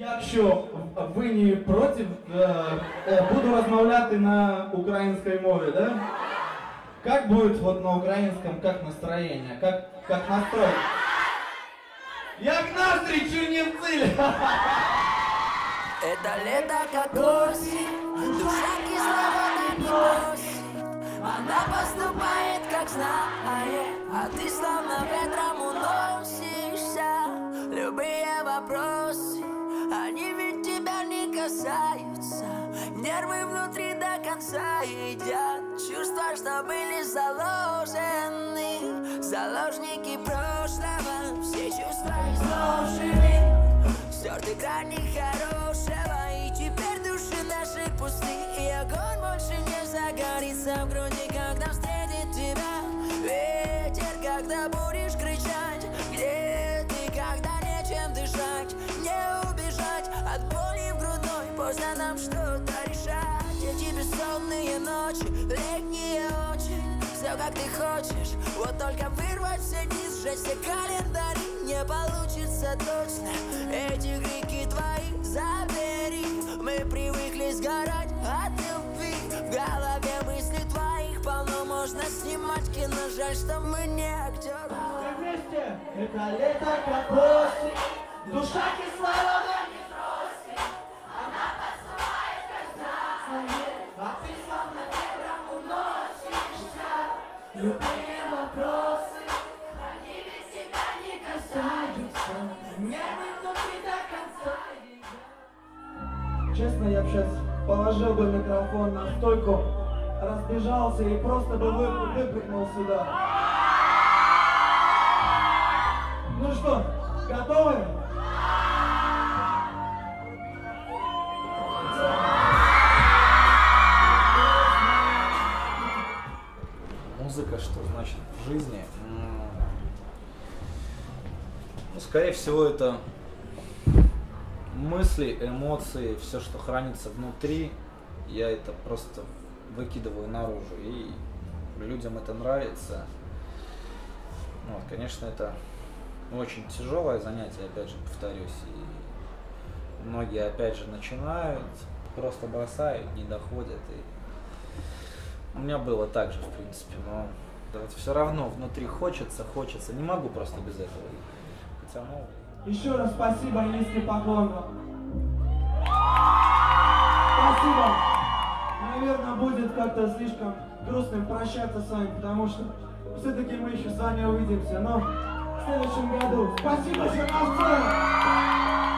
Якщо ви не проти, е, е, буду розмовляти на українській мові, да? Как будет вот на украинском, как настроение, как, как настрой? Як настрій чернівциль! Это лето как осень, душа кислорода не просит. Она поступает как знает, а ты словно ветром уносишься. Любые вопросы, они ведь тебя не касаются. Нервы внутри до конца едят, чувства, что были заложены. Заложники прошлого, все чувства изложены. Стерты грани хорошего И теперь души наши пусты И огонь больше не загорится в груди Когда встретит тебя ветер Когда будешь Поздно нам что-то решать? Эти бессонные ночи Летние очень Все как ты хочешь. Вот только вырвать все дни Сжечь все календари. Не получится точно. Эти крики твои забери. Мы привыкли сгорать от любви. В голове мысли твоих полно. Можно снимать кино. Жаль, что мы не актеры Вместе это лето как душа кислорода Любые вопросы, они ведь тебя не касаются. Нервы внутри до конца. Честно, я бы сейчас положил бы микрофон на стойку, разбежался и просто бы вы- выпрыгнул сюда. Ну что, готовы? Что значит в жизни? Ну, скорее всего, это мысли, эмоции, все, что хранится внутри, я это просто выкидываю наружу. И людям это нравится. Ну, Вот, конечно, это очень тяжелое занятие, опять же, повторюсь. И многие, опять же, начинают, просто бросают, не доходят. И у меня было так же, в принципе, но вот все равно внутри хочется, хочется. Не могу просто без этого. Хотя, ну, Еще раз спасибо низкий поклон. Спасибо. Наверное, будет как-то слишком грустным прощаться с вами, потому что все-таки мы еще с вами увидимся. Но в следующем году. Спасибо, что на сцену.